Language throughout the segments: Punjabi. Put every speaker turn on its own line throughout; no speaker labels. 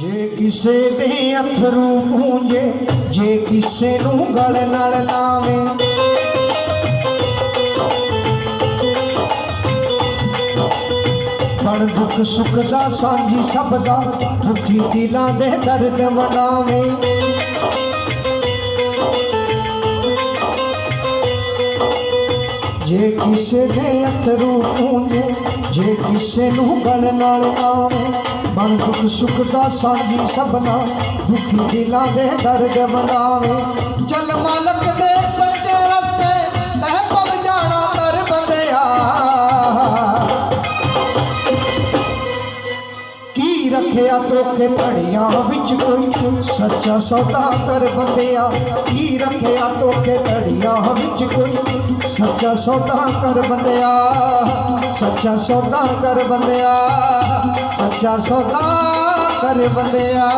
ਜੇ ਕਿਸੇ ਦੇ ਅਥਰੂ ਪੂੰਝੇ, ਜੇ ਕਿਸੇ ਨੂੰ ਗਲ ਨਾਲ ਲਾਵੇ। ਬਣ ਦੁੱਖ ਸੁੱਖ ਦਾ ਸਾਂਝੀ ਸਭ ਦਾ, ਦੁਖੀ ਦਿਲਾਂ ਦੇ ਦਰਦ ਵਡਾਵੇ। ਜੇ ਕਿਸੇ ਦੇ ਅਥਰੂ ਪੂੰਝੇ, ਜੇ ਕਿਸੇ ਨੂੰ ਗਲ ਨਾਲ ਲਾਵੇ। ਬਣ ਦੁੱਖ ਸੁੱਖ ਦਾ ਸਾਂਝੀ ਸਭਨਾ, ਦੁਖੀ ਦਿਲਾਂ ਦੇ ਦਰਦ ਵਡਾਵੇ ਚੱਲ ਮਾਲਕ ਦੇ ਸੱਚੇ ਰਸਤੇ, ਤਹਿ ਪਵ ਜਾਣਾ ਤਰ ਬੰਦਿਆ। ਕੀ ਰੱਖਿਆ ਤੋਖੇ ਧੜੀਆਂ ਵਿੱਚ ਕੋਈ? ਸੱਚਾ ਸੌਦਾ ਕਰ ਬੰਦਿਆ। ਕੀ ਰੱਖਿਆ ਤੋਖੇ ਧੜੀਆਂ ਵਿੱਚ ਕੋਈ? ਸੱਚਾ ਸੌਦਾ ਕਰ ਬੰਦਿਆ ਸੱਚਾ ਸੌਦਾ ਕਰ ਬੰਦਿਆ ਸੱਚਾ ਸੌਦਾ ਕਰ ਬੰਦਿਆ।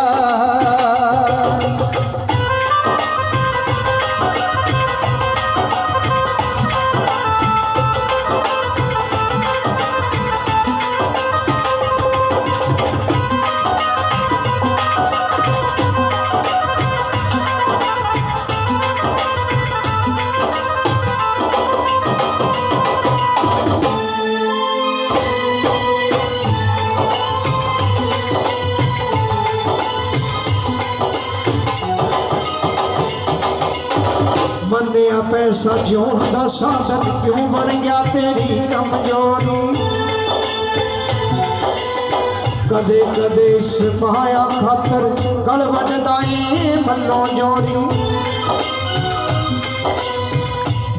ਮੰਨਿਆ ਪੈਸਾ ਜਿਉਣ ਦਾ ਸਾਧਨ ਕਿਉਂ ਬਣ ਗਿਆ ਤੇਰੀ ਕਮਜ਼ੋਰੀ ਕਦੇ ਕਦੇ ਸਿਫਾਇਆ ਖਾਤਰ ਗਲ ਵੱਢਦਾ ਏ ਮੱਲੋਂ ਜੋਰੀ।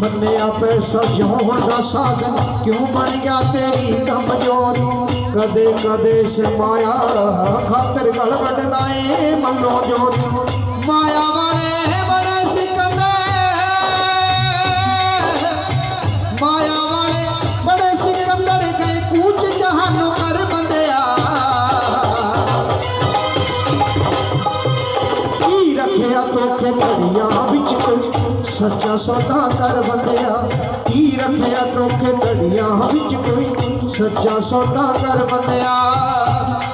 ਮੰਨਿਆ ਪੈਸਾ ਜਿਉਣ ਦਾ ਸਾਧਨ ਕਿਉਂ ਬਣ ਗਿਆ ਤੇਰੀ ਕਮਜ਼ੋਰੀ ਕਦੇ ਕਦੇ ਸਿਫਾਇਆ ਖਾਤਰ ਗਲ ਵੱਢਦਾ ਏ ਮੱਲੋਂ ਜੋਰੀ। ਮਾਇਆ ਕੀ ਤੋਖੇ ਧੜੀਆਂ ਵਿੱਚ ਕੋਈ ਸੱਚਾ ਸੌਦਾ ਕਰ ਬੰਦਿਆ ਕੀ ਰੱਖਿਆ ਤੋਖੇ ਧੜੀਆਂ ਵਿੱਚ ਕੋਈ ਸੱਚਾ ਸੌਦਾ ਕਰ ਬੰਦਿਆ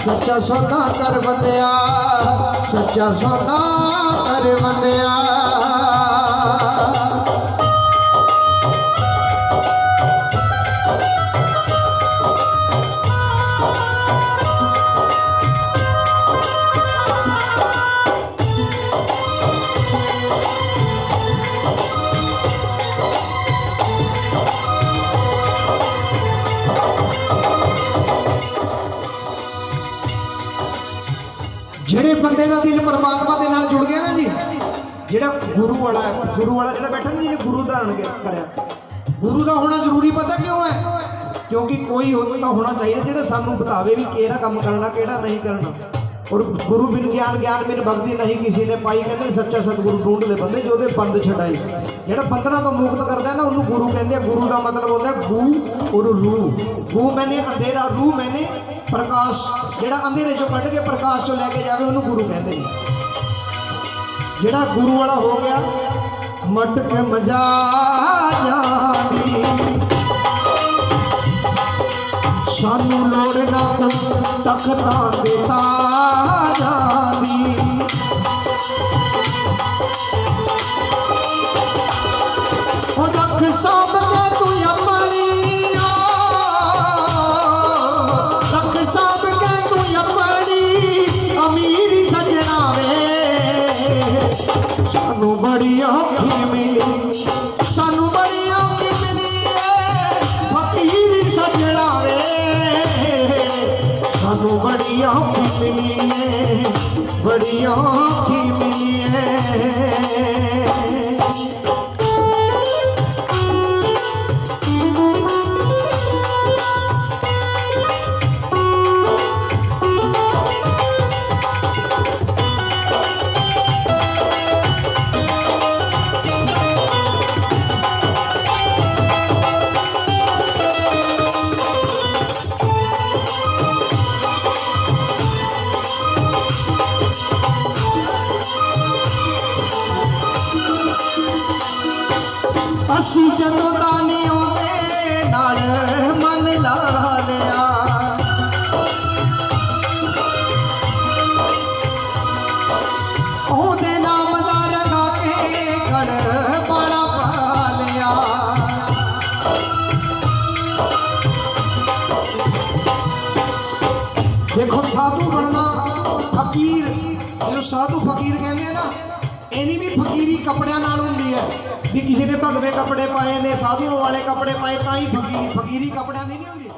ਸੱਚਾ ਸੌਦਾ ਕਰ ਬੰਦਿਆ ਸੱਚਾ ਸੌਦਾ ਕਰ ਬੰਦਿਆ ਜਿਹੜੇ ਬੰਦੇ ਦਾ ਦਿਲ ਪਰਮਾਤਮਾ ਦੇ ਨਾਲ ਜੁੜ ਗਿਆ ਨਾ ਜੀ, ਜਿਹੜਾ ਗੁਰੂ ਵਾਲਾ ਗੁਰੂ ਵਾਲਾ ਜਿਹੜਾ ਬੈਠਾ ਨਾ ਜਿਹਨੇ ਗੁਰੂ ਧਾਰਨ ਕਰਿਆ। ਗੁਰੂ ਦਾ ਹੋਣਾ ਜ਼ਰੂਰੀ ਪਤਾ ਕਿਉਂ ਹੈ? ਕਿਉਂਕਿ ਕੋਈ ਉਹ ਤਾਂ ਹੋਣਾ ਚਾਹੀਦਾ ਜਿਹੜਾ ਸਾਨੂੰ ਬਤਾਵੇ ਵੀ ਕਿਹੜਾ ਕੰਮ ਕਰਨਾ, ਕਿਹੜਾ ਨਹੀਂ ਕਰਨਾ। ਔਰ ਗੁਰੂ ਬਿਨ ਗਿਆਨ ਗਿਆਨ ਬਿਨ ਭਗਤੀ ਨਹੀਂ ਕਿਸੇ ਨੇ ਪਾਈ, ਕਹਿੰਦੇ ਸੱਚਾ ਸਤਿਗੁਰੂ ਢੂੰਡ ਲੈ ਬੰਦੇ, ਜੋ ਉਹਦੇ ਬੰਦ ਛਡਾਈ ਜਿਹੜਾ ਬੰਦਨਾ ਤੋਂ ਮੁਕਤ ਕਰਦਾ ਨਾ, ਉਹਨੂੰ ਗੁਰੂ ਕਹਿੰਦੇ ਆ। ਗੁਰੂ ਦਾ ਮਤਲਬ ਹੁੰਦਾ ਹੈ ਗੂ ਔਰ ਰੂ ਗੂ ਮੈਨੇ ਅੰਧੇਰਾ, ਰੂਹ ਮੈਨੇ ਪ੍ਰਕਾਸ਼। ਜਿਹੜਾ ਅੰਧੇਰੇ ਚੋਂ ਕੱਢ ਕੇ ਪ੍ਰਕਾਸ਼ ਚੋਂ ਲੈ ਕੇ ਜਾਵੇ, ਉਹਨੂੰ ਗੁਰੂ ਕਹਿੰਦੇ ਨੇ। ਜਿਹੜਾ ਗੁਰੂ ਵਾਲਾ ਹੋ ਗਿਆ ਮਟਕ ਮਜਾ ਜਾਂਦੀ ਸਾਨੂੰ ਲੋੜ ਨਾ ਤਖਤਾਂ ਦੇ ਤਾਜਾਂ ਦੀ ਉਹ ਰੱਖ ਸਾਂਭ ਕੇ ਤੂੰ ਆਪਣੀ ਓ, ਰੱਖ ਸਾਂਭ ਕੇ ਤੂੰ ਆਪਣੀ ਅਮੀਰੀ ਸਜਣਾ ਵੇ ਸਾਨੂੰ ਬੜੀ ਔਖੀ ਮਿਲੀ ਸਾਨੂੰ ਬੜੀ ਔਖੀ ਮਿਲੀ ਏ ਫਕੀਰ ਸਜਣਾ ਵੇ ਸਾਨੂੰ ਅਸੀਂ ਜਦੋਂ ਦਾ ਨਹੀਂ ਆਉਂਦੇ ਨਾਲ ਮਨ ਲਾ ਲਿਆ। ਉਹਦੇ ਨਾਮ ਦਾ ਰਗਾ ਕੇ ਗਲ ਬੜਾ ਪਾ ਲਿਆ। ਦੇਖੋ, ਸਾਧੂ ਬਣਨਾ ਫਕੀਰ ਜਿਹਨੂੰ ਸਾਧੂ ਫਕੀਰ ਕਹਿੰਦੇ ਆ ਨਾ ਇਹਨੀ ਵੀ ਫਕੀਰੀ ਕੱਪੜਿਆਂ ਨਾਲ ਹੁੰਦੀ ਹੈ, ਵੀ ਕਿਸੇ ਨੇ ਭਗਵੇ ਕੱਪੜੇ ਪਾਏ ਨੇ, ਸਾਧੂਆਂ ਵਾਲੇ ਕੱਪੜੇ ਪਾਏ, ਤਾਂ ਹੀ ਫਕੀਰੀ ਫਕੀਰੀ ਕੱਪੜਿਆਂ ਦੀ ਨਹੀਂ ਹੁੰਦੀ।